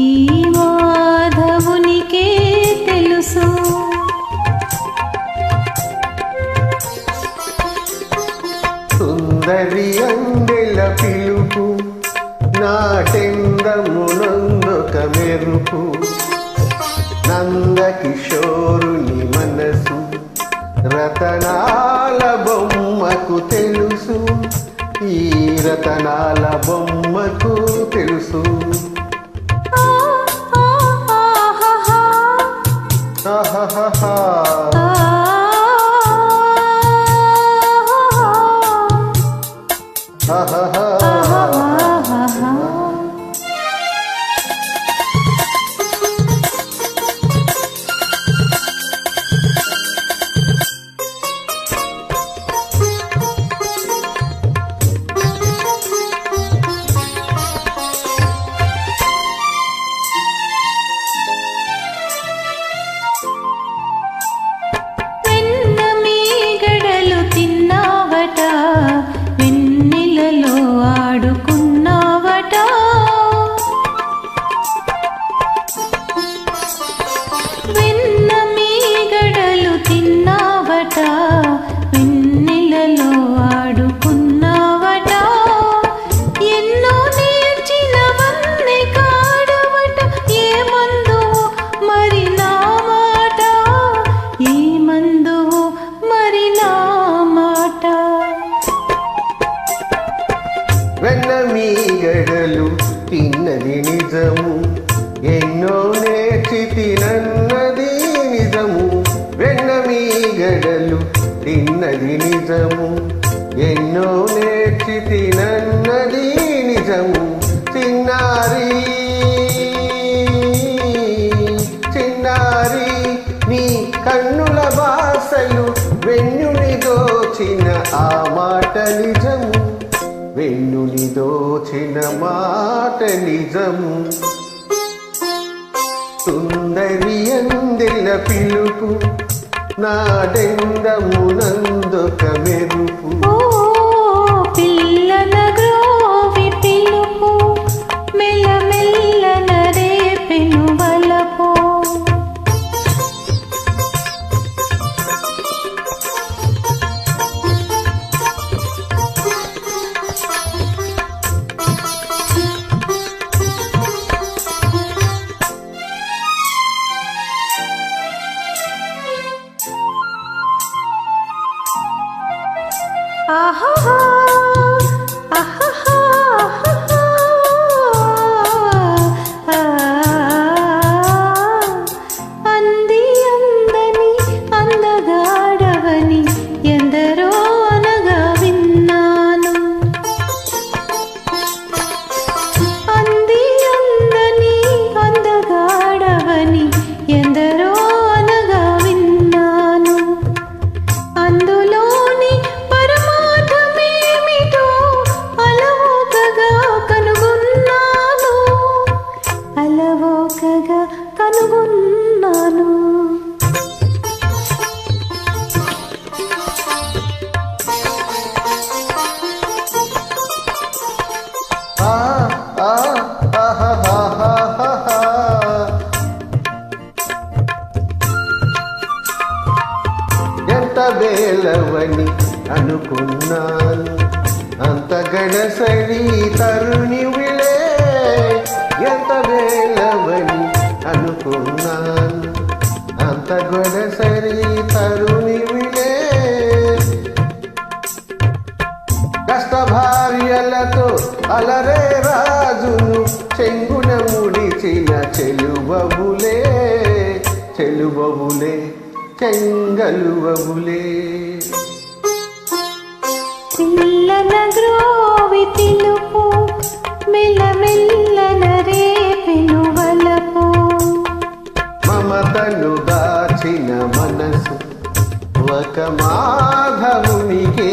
ఈ మాధవునికే తెలుసు. సుందరి అందెల పిలుపు నాటెందమునందొక మెరుపు. నందకిషోరుని మనసు రతనాల బొమ్మకు తెలుసు. ఈ రతనాల బొమ్మ ha ha ha. వెన్న మీగడలు తిన్నది నిజము. ఎన్నో నేర్చి తినన్నది నిజము. వెన్న మీగడలు తిన్నది నిజము. ఎన్నో నేర్చి తినన్నది నిజము. చిన్నారి చిన్నారి నీ కన్నుల భాషలు వెన్నుని దోచిన ఆ వెన్నుని దోచిన మాట నిజం. సుందరి అందెల పిలుపు నాడెందమునందొక మెరుపు. Ah ha ha! కనుగొన్నాను ఆ ఎంత వేలవని అనుకున్నాను అంత గణసరి తరుణి విలే. ఎంత వేలవని అనుకున్నాను. అంత గడసడి తరుణివిలే కష్ట భార్యలతో అలరే రాజును చెంగున ముడిచిన చెలువబులే. చెలువబులే చెంగలువబులే. పిల్లన గ్రోవి మమతలు దాచిన మనసు ఒక మాధవునికే